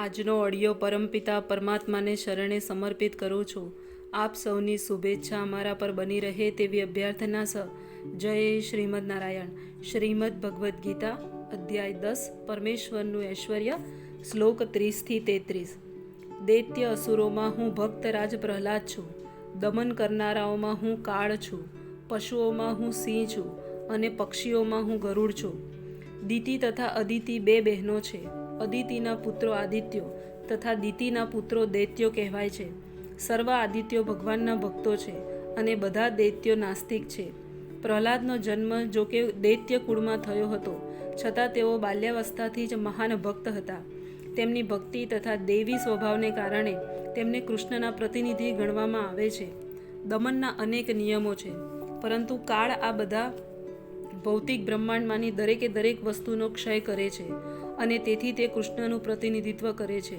આજનો ઓડિયો પરમપિતા પરમાત્માને શરણે સમર્પિત કરું છું. આપ સૌની શુભેચ્છા અમારા પર બની રહે તેવી અભ્યર્થના સ. જય શ્રીમદ નારાયણ. શ્રીમદ ભગવદ્ ગીતા, અધ્યાય દસ, પરમેશ્વરનું ઐશ્વર્ય, શ્લોક ત્રીસથી તેત્રીસ. દૈત્ય અસુરોમાં હું ભક્તરાજ પ્રહલાદ છું. દમન કરનારાઓમાં હું કાળ છું. પશુઓમાં હું સિંહ છું અને પક્ષીઓમાં હું ગરુડ છું. દિતિ તથા અદિતિ બે બહેનો છે. અદિતિના પુત્રો આદિત્યો તથા દિતિના પુત્રો દૈત્યો કહેવાય છે. સર્વ આદિત્યો ભગવાનના ભક્તો છે અને બધા દૈત્યો નાસ્તિક છે. પ્રહલાદનો જન્મ જો કે દૈત્ય કુળમાં થયો હતો, છતાં તેઓ બાલ્યાવસ્થાથી જ મહાન ભક્ત હતા. તેમની ભક્તિ તથા દેવી સ્વભાવને કારણે તેમને કૃષ્ણના પ્રતિનિધિ ગણવામાં આવે છે. દમનના અનેક નિયમો છે, પરંતુ કાળ આ બધા ભૌતિક બ્રહ્માંડમાંની દરેકે દરેક વસ્તુનો ક્ષય કરે છે. અને તેથી તે કૃષ્ણનું પ્રતિનિધિત્વ કરે છે.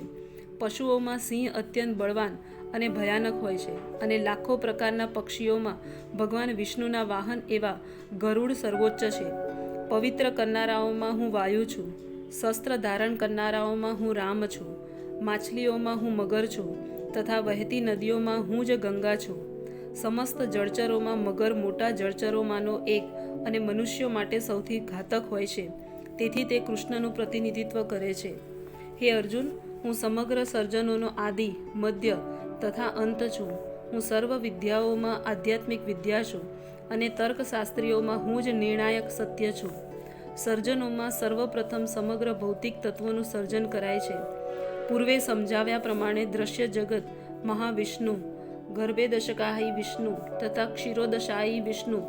પશુઓમાં સિંહ અત્યંત બળવાન અને ભયાનક હોય છે અને લાખો પ્રકારના પક્ષીઓમાં ભગવાન વિષ્ણુના વાહન એવા ગરુડ સર્વોચ્ચ છે. પવિત્ર કરનારાઓમાં હું વાયુ છું, શસ્ત્ર ધારણ કરનારાઓમાં હું રામ છું, માછલીઓમાં હું મગર છું તથા વહેતી નદીઓમાં હું જ ગંગા છું. સમસ્ત જળચરોમાં મગર મોટા જળચરોમાંનો એક અને મનુષ્યો માટે સૌથી ઘાતક હોય છે. તેથી તે કૃષ્ણનું પ્રતિનિધિત્વ કરે છે. હે અર્જુન, હું સમગ્ર સર્જનોનો આદિ, મધ્ય તથા અંત છું. હું સર્વ વિદ્યાઓમાં આધ્યાત્મિક વિદ્યા છું અને તર્કશાસ્ત્રીઓમાં હું જ નિર્ણાયક સત્ય છું. સર્જનોમાં સર્વપ્રથમ સમગ્ર ભૌતિક તત્વોનું સર્જન કરાય છે. પૂર્વે સમજાવ્યા પ્રમાણે દ્રશ્ય જગત, મહાવિષ્ણુ, ગર્ભે દશકાહી વિષ્ણુ તથા ક્ષીરોદશાહી વિષ્ણુ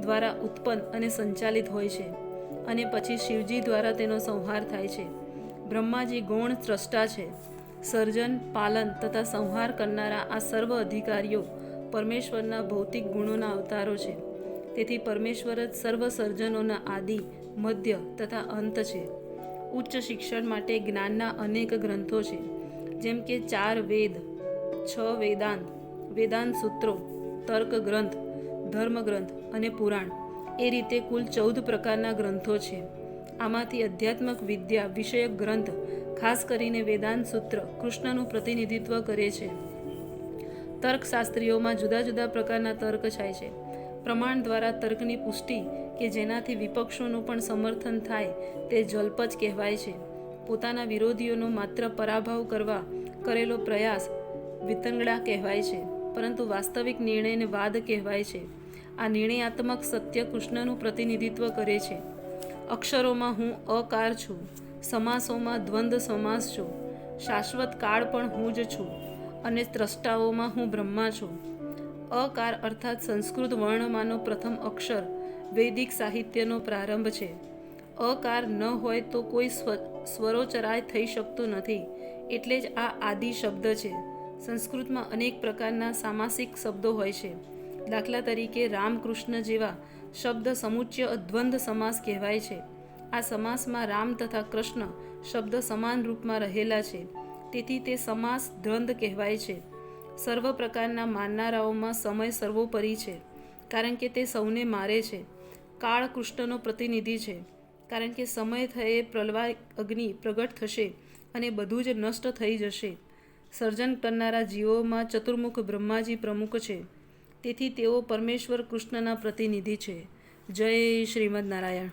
દ્વારા ઉત્પન્ન અને સંચાલિત હોય છે. અને પછી શિવજી દ્વારા તેનો સંહાર થાય છે. બ્રહ્માજી ગૌણ સ્રષ્ટા છે. સર્જન, પાલન તથા સંહાર કરનારા આ સર્વ અધિકારીઓ પરમેશ્વરના ભૌતિક ગુણોના અવતારો છે. તેથી પરમેશ્વર જ સર્વ સર્જનોના આદિ, મધ્ય તથા અંત છે. ઉચ્ચ શિક્ષણ માટે જ્ઞાનના અનેક ગ્રંથો છે. જેમ કે ચાર વેદ, છ વેદાંત વેદાંત સૂત્રો, તર્ક ગ્રંથ, ધર્મ ગ્રંથ અને પુરાણ. એ રીતે કુલ ચૌદ પ્રકારના ગ્રંથો છે. આમાંથી અધ્યાત્મક વિદ્યા, વિષયક ગ્રંથ, ખાસ કરીને વેદાંત સૂત્ર કૃષ્ણનું પ્રતિનિધિત્વ કરે છે. તર્કશાસ્ત્રીઓમાં જુદા જુદા પ્રકારના તર્ક થાય છે. પ્રમાણ દ્વારા તર્કની પુષ્ટિ કે જેનાથી વિપક્ષોનું પણ સમર્થન થાય તે જલ્પજ કહેવાય છે. પોતાના વિરોધીઓનો માત્ર પરાભવ કરવા કરેલો પ્રયાસ વિતંગડા કહેવાય છે, પરંતુ વાસ્તવિક નિર્ણયને વાદ કહેવાય છે. આ નિર્ણયાત્મક સત્ય કૃષ્ણનું પ્રતિનિધિત્વ કરે છે. અક્ષરોમાં હું અકાર છું, સમાસોમાં દ્વંદ્વ સમાસ છું, શાશ્વત કાળ પણ હું જ છું અને ત્રષ્ટાઓમાં હું બ્રહ્મા છું. અકાર અર્થાત સંસ્કૃત વર્ણમાંનો પ્રથમ અક્ષર, વૈદિક સાહિત્યનો પ્રારંભ છે. અકાર ન હોય તો કોઈ સ્વ, સ્વરોચરાય થઈ શકતું નથી, એટલે જ આ આદિ શબ્દ છે. સંસ્કૃતમાં અનેક પ્રકારના સામાસિક શબ્દો હોય છે. દાખલા તરીકે રામકૃષ્ણ જેવા શબ્દ સમુચ્ય અદ્વંદ સમાસ કહેવાય છે. આ સમાસમાં રામ તથા કૃષ્ણ શબ્દ સમાન રૂપમાં રહેલા છે. તેથી તે સમાસ દ્વંદ કહેવાય છે. સર્વ પ્રકારના માનનારાઓમાં સમય સર્વોપરી છે, કારણ કે તે સૌને મારે છે. કાળ કૃષ્ણનો પ્રતિનિધિ છે, કારણ કે સમય થયે પ્રલવાય અગ્નિ પ્રગટ થશે અને બધું જ નષ્ટ થઈ જશે. સર્જન કરનારા જીવોમાં ચતુર્મુખ બ્રહ્માજી પ્રમુખ છે. તેથી તેઓ પરમેશ્વર કૃષ્ણના પ્રતિનિધિ છે. જય શ્રીમદ નારાયણ.